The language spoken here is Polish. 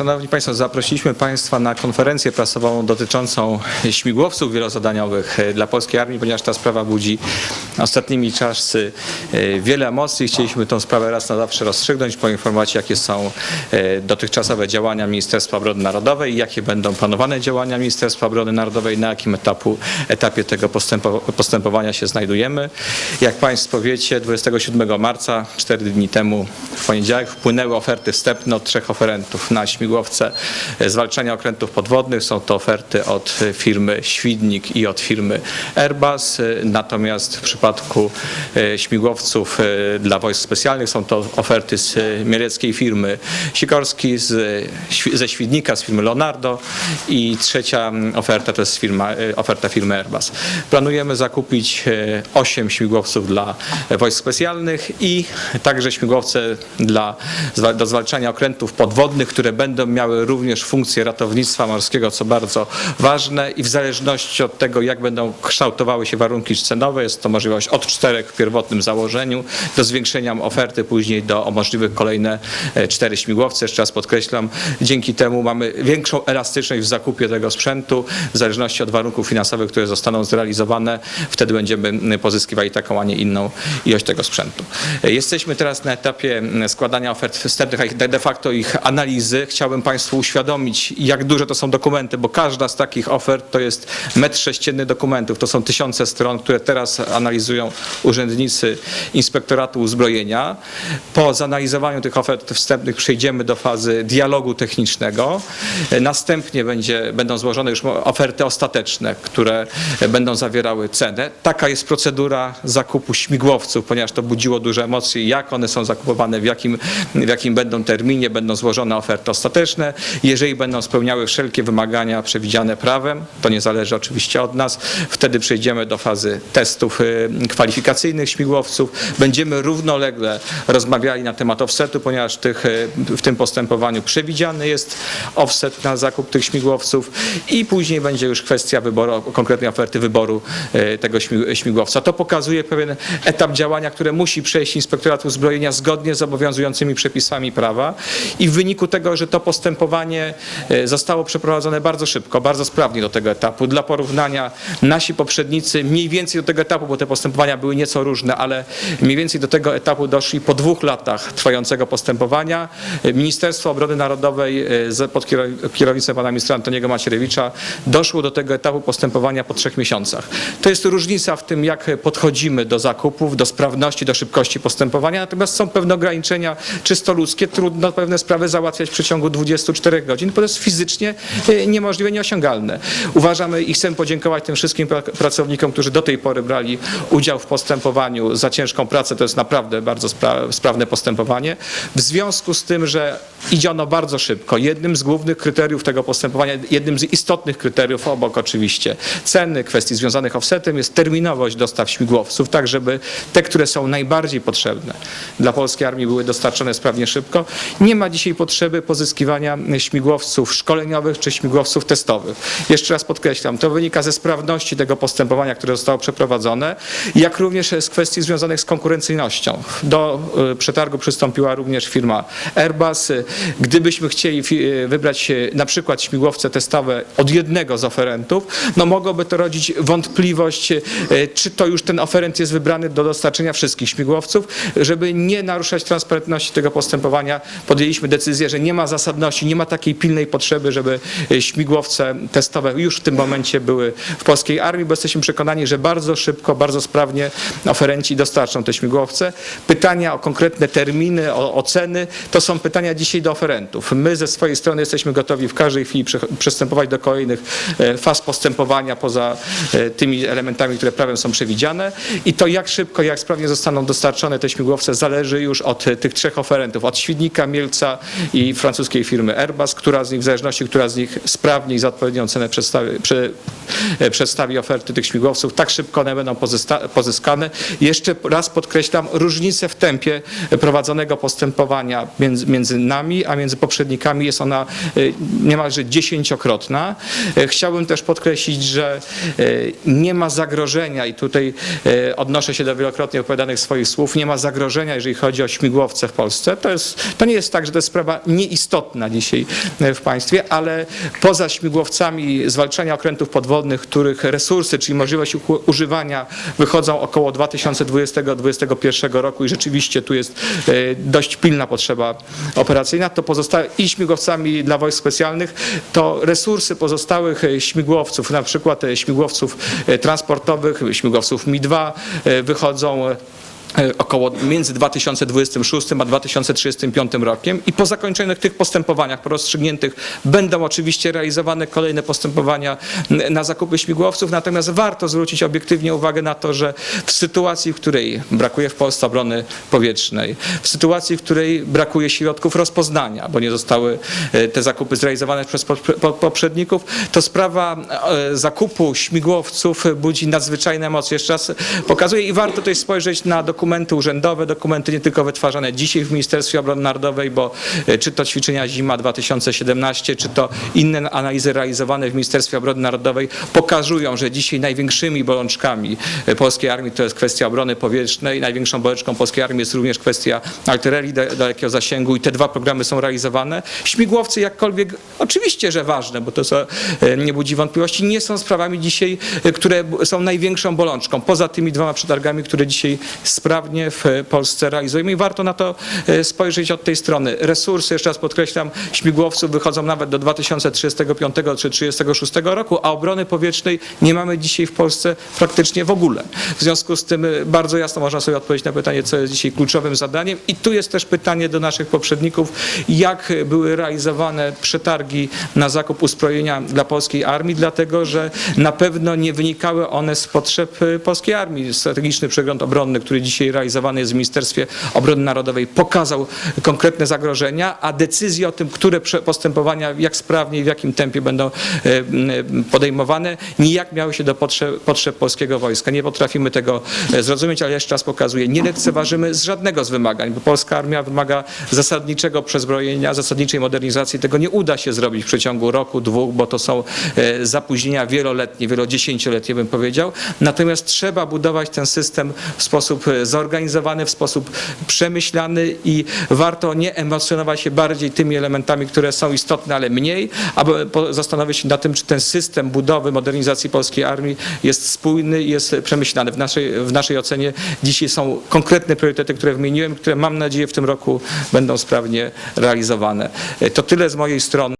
Szanowni Państwo, zaprosiliśmy Państwa na konferencję prasową dotyczącą śmigłowców wielozadaniowych dla polskiej armii, ponieważ ta sprawa budzi ostatnimi czasy e, wiele emocji. Chcieliśmy tę sprawę raz na zawsze rozstrzygnąć, poinformować jakie są e, dotychczasowe działania Ministerstwa Obrony Narodowej i jakie będą planowane działania Ministerstwa Obrony Narodowej, na jakim etapu, etapie tego postępo, postępowania się znajdujemy. Jak Państwo wiecie, 27 marca, 4 dni temu, w poniedziałek, wpłynęły oferty wstępne od trzech oferentów na śmigłowce e, zwalczania okrętów podwodnych. Są to oferty od firmy Świdnik i od firmy Airbus. E, Natomiast w przypadku e, śmigłowców dla wojsk specjalnych są to oferty z mieleckiej firmy Sikorski, z, ze Świdnika, z firmy Leonardo i trzecia oferta to jest firma, oferta firmy Airbus. Planujemy zakupić 8 śmigłowców dla wojsk specjalnych i także śmigłowce dla, do zwalczania okrętów podwodnych, które będą miały również funkcję ratownictwa morskiego, co bardzo ważne i w zależności od tego, jak będą kształtowały się warunki cenowe, jest to możliwość od czterech w pierwotnym założeniu do zwiększenia oferty później do możliwych kolejne e, cztery śmigłowce. Jeszcze raz podkreślam, dzięki temu mamy większą elastyczność w zakupie tego sprzętu w zależności od warunków finansowych, które zostaną zrealizowane. Wtedy będziemy pozyskiwali taką, a nie inną ilość tego sprzętu. E, Jesteśmy teraz na etapie składania ofert wstępnych, a de facto ich analizy. Chciałbym Państwu uświadomić, jak duże to są dokumenty, bo każda z takich ofert to jest metr sześcienny dokumentów. To są tysiące stron, które teraz analizują urzędnicy Inspektoratu Uzbrojenia. Po zanalizowaniu tych ofert wstępnych przejdziemy do fazy dialogu technicznego. Następnie będzie, będą złożone już oferty ostateczne, które będą zawierały cenę. Taka jest procedura zakupu śmigłowców, ponieważ to budziło duże emocje, jak one są zakupowane, w jakim, w jakim będą terminie, będą złożone oferty ostateczne. Jeżeli będą spełniały wszelkie wymagania przewidziane prawem, to nie zależy oczywiście od nas, wtedy przejdziemy do fazy testów y, kwalifikacyjnych śmigłowców. Będziemy równolegle rozmawiali na temat offsetu, ponieważ tych, y, w tym postępowaniu przewidziany jest offset na zakup tych śmigłowców i później będzie już kwestia wyboru, konkretnej oferty wyboru y, tego śmi- śmigłowca. To pokazuje pewien etap działania, które musi przejść Inspektorat Uzbrojenia zgodnie z obowiązującymi przepisami prawa i w wyniku tego, że to postępowanie e, zostało przeprowadzone bardzo szybko, bardzo sprawnie do tego etapu. Dla porównania nasi poprzednicy mniej więcej do tego etapu, bo te postępowania były nieco różne, ale mniej więcej do tego etapu doszli po dwóch latach trwającego postępowania. E, Ministerstwo Obrony Narodowej e, pod kierow- kierownictwem pana ministra Antoniego Macierewicza doszło do tego etapu postępowania po trzech miesiącach. To jest różnica w tym, jak podchodzimy do zakupów, do sprawności, do szybkości postępowania, natomiast są pewne ograniczenia czysto ludzkie. Trudno pewne sprawy załatwiać w przeciągu 24 godzin, to jest fizycznie e, niemożliwe, nieosiągalne. Uważamy i chcę podziękować tym wszystkim pra- pracownikom, którzy do tej pory brali udział w postępowaniu za ciężką pracę. To jest naprawdę bardzo spra- sprawne postępowanie. W związku z tym, że idzie ono bardzo szybko, jednym z głównych kryteriów tego postępowania, jednym z istotnych kryteriów obok oczywiście ceny, kwestii związanych offsetem jest terminowość dostaw śmigłowców, tak żeby te, które są najbardziej potrzebne dla polskiej armii były dostarczone sprawnie szybko. Nie ma dzisiaj potrzeby pozyskiwania śmigłowców szkoleniowych czy śmigłowców testowych. Jeszcze raz podkreślam, to wynika ze sprawności tego postępowania, które zostało przeprowadzone, jak również z kwestii związanych z konkurencyjnością. Do y, przetargu przystąpiła również firma Airbus. Gdybyśmy chcieli y, wybrać na przykład śmigłowce testowe od jednego z oferentów, no mogłoby to rodzić wątpliwość, y, czy to już ten oferent jest wybrany do dostarczenia wszystkich śmigłowców. Żeby nie naruszać transparentności tego postępowania, podjęliśmy decyzję, że nie ma zasadności, nie ma takiej pilnej potrzeby, żeby y, śmigłowce testowe już w tym momencie były w polskiej armii, bo jesteśmy przekonani, że bardzo szybko, bardzo sprawnie oferenci dostarczą te śmigłowce. Pytania o konkretne terminy, o oceny, to są pytania dzisiaj do oferentów. My ze swojej strony jesteśmy gotowi w każdej chwili przystępować do kolejnych e, faz postępowania poza e, tymi elementami, które prawem są przewidziane i to jak szybko, jak sprawnie zostaną dostarczone te śmigłowce zależy już od e, tych trzech oferentów, od Świdnika, Mielca i francuskiej firmy Airbus, która z nich, w zależności, która z nich sprawniej za odpowiednią cenę przedstawi, przy, e, przedstawi oferty tych śmigłowców, tak szybko one będą pozyskane. Jeszcze raz podkreślam różnicę w tempie prowadzonego postępowania między, między nami, a między poprzednikami jest ona e, niemalże dziesięciokrotna. E, Chciałbym też podkreślić, że nie ma zagrożenia i tutaj odnoszę się do wielokrotnie opowiadanych swoich słów, nie ma zagrożenia, jeżeli chodzi o śmigłowce w Polsce. To, jest, to nie jest tak, że to jest sprawa nieistotna istotna dzisiaj e, w państwie, ale poza śmigłowcami zwalczania okrętów podwodnych, których resursy, czyli możliwość używania wychodzą około 2020-2021 roku i rzeczywiście tu jest e, dość pilna potrzeba operacyjna, to pozostałe i śmigłowcami dla wojsk specjalnych, to resursy pozostałych e, śmigłowców, na przykład śmigłowców transportowych, śmigłowców Mi-2 e, wychodzą około między 2026 a 2035 rokiem i po zakończonych tych postępowaniach, po rozstrzygniętych będą oczywiście realizowane kolejne postępowania na zakupy śmigłowców, natomiast warto zwrócić obiektywnie uwagę na to, że w sytuacji, w której brakuje w Polsce obrony powietrznej, w sytuacji, w której brakuje środków rozpoznania, bo nie zostały e, te zakupy zrealizowane przez poprze- po- poprzedników, to sprawa e, zakupu śmigłowców budzi nadzwyczajne emocje. Jeszcze raz pokazuję i warto też spojrzeć na dokumenty urzędowe, dokumenty nie tylko wytwarzane dzisiaj w Ministerstwie Obrony Narodowej, bo e, czy to ćwiczenia Zima 2017, czy to inne analizy realizowane w Ministerstwie Obrony Narodowej pokazują, że dzisiaj największymi bolączkami e, polskiej armii to jest kwestia obrony powietrznej. Największą bolączką polskiej armii jest również kwestia artylerii da- dalekiego zasięgu i te dwa programy są realizowane. Śmigłowcy jakkolwiek, oczywiście, że ważne, bo to są, e, nie budzi wątpliwości, nie są sprawami dzisiaj, które są największą bolączką. Poza tymi dwoma przetargami, które dzisiaj sprawnie w Polsce realizujemy i warto na to e, spojrzeć od tej strony. Resursy, jeszcze raz podkreślam, śmigłowców wychodzą nawet do 2035 czy 36 roku, a obrony powietrznej nie mamy dzisiaj w Polsce praktycznie w ogóle. W związku z tym e, bardzo jasno można sobie odpowiedzieć na pytanie, co jest dzisiaj kluczowym zadaniem i tu jest też pytanie do naszych poprzedników, jak były realizowane przetargi na zakup uzbrojenia dla polskiej armii, dlatego że na pewno nie wynikały one z potrzeb e, polskiej armii. Strategiczny przegląd obronny, który dzisiaj realizowany jest w Ministerstwie Obrony Narodowej, pokazał konkretne zagrożenia, a decyzje o tym, które postępowania, jak sprawnie i w jakim tempie będą e, podejmowane, nijak miały się do potrzeb, potrzeb polskiego wojska. Nie potrafimy tego e, zrozumieć, ale jeszcze raz pokazuję, nie lekceważymy z żadnego z wymagań, bo polska armia wymaga zasadniczego przezbrojenia, zasadniczej modernizacji. Tego nie uda się zrobić w przeciągu roku, dwóch, bo to są e, zapóźnienia wieloletnie, wielodziesięcioletnie bym powiedział. Natomiast trzeba budować ten system w sposób e, zorganizowany, w sposób przemyślany i warto nie emocjonować się bardziej tymi elementami, które są istotne, ale mniej, aby zastanowić się nad tym, czy ten system budowy, modernizacji polskiej armii jest spójny i jest przemyślany. W naszej, w naszej ocenie dzisiaj są konkretne priorytety, które wymieniłem, które mam nadzieję w tym roku będą sprawnie realizowane. E, To tyle z mojej strony.